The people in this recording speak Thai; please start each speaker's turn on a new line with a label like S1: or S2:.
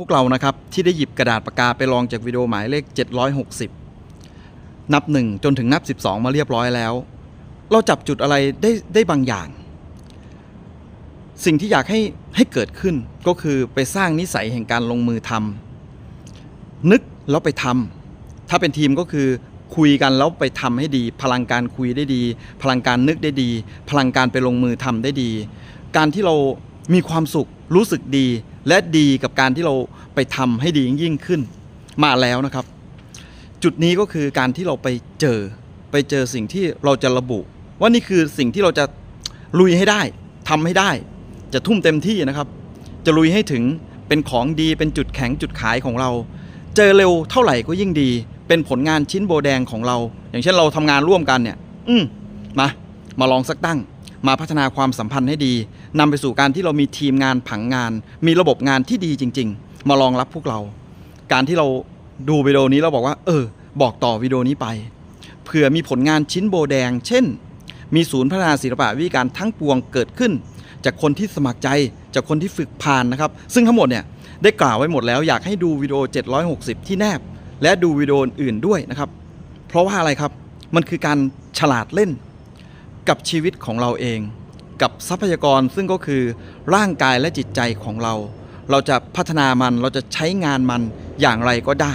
S1: พวกเรานะครับที่ได้หยิบกระดาษปากกาไปลองจากวิดีโอหมายเลข 760 นับ 1 จนถึงนับ 12 มาเรียบร้อยแล้ว เราจับจุดอะไรได้ได้บางอย่าง สิ่งที่อยากให้ให้เกิดขึ้นก็คือไปสร้างนิสัยแห่งการลงมือทำนึกแล้วไปทำถ้าเป็นทีมก็คือคุยกันแล้วไปทำให้ดี พลังการคุยได้ดี พลังการนึกได้ดี พลังการไปลงมือทำได้ดี การที่เรามีความสุขรู้สึกดี และดีกับการที่เราไปทำให้ดียิ่งขึ้น มาแล้วนะครับ จุดนี้ก็คือการที่เราไปเจอไปเจอสิ่งที่เราจะระบุ ว่านี่คือสิ่งที่เราจะลุยให้ได้ทำให้ได้ จะทุ่มเต็มที่นะครับ จะลุยให้ถึงเป็นของดีเป็นจุดแข็งจุดขายของเรา เจอเร็วเท่าไหร่ก็ยิ่งดี เป็นผลงานชิ้นโบแดงของเรา อย่างเช่นเราทำงานร่วมกันเนี่ย อืมมามาลองสักตั้ง มาพัฒนาความสัมพันธ์ให้ดีนำไปสู่การที่เรามีทีมงานผังงาน มีระบบงานที่ดีจริง ๆ มารองรับพวกเรา การที่เราดูวิดีโอนี้เราบอกว่า เออ บอกต่อวิดีโอนี้ไปเผื่อมีผลงานชิ้นโบแดง เช่น มีศูนย์พัฒนาศิลปะวิการทั้งปวงเกิดขึ้น จากคนที่สมัครใจจากคนที่ฝึกผ่านนะครับ ซึ่งทั้งหมดเนี่ยได้กล่าวไว้หมดแล้วอยากให้ดูวิดีโอ 760 ที่แนบ และดูวิดีโออื่นด้วยนะครับ เพราะว่าอะไรครับ มันคือการฉลาดเล่น กับชีวิตของเราเอง กับทรัพยากรซึ่งก็คือร่างกายและจิตใจของเรา เราจะพัฒนามันเราจะใช้งานมันอย่างไรก็ได้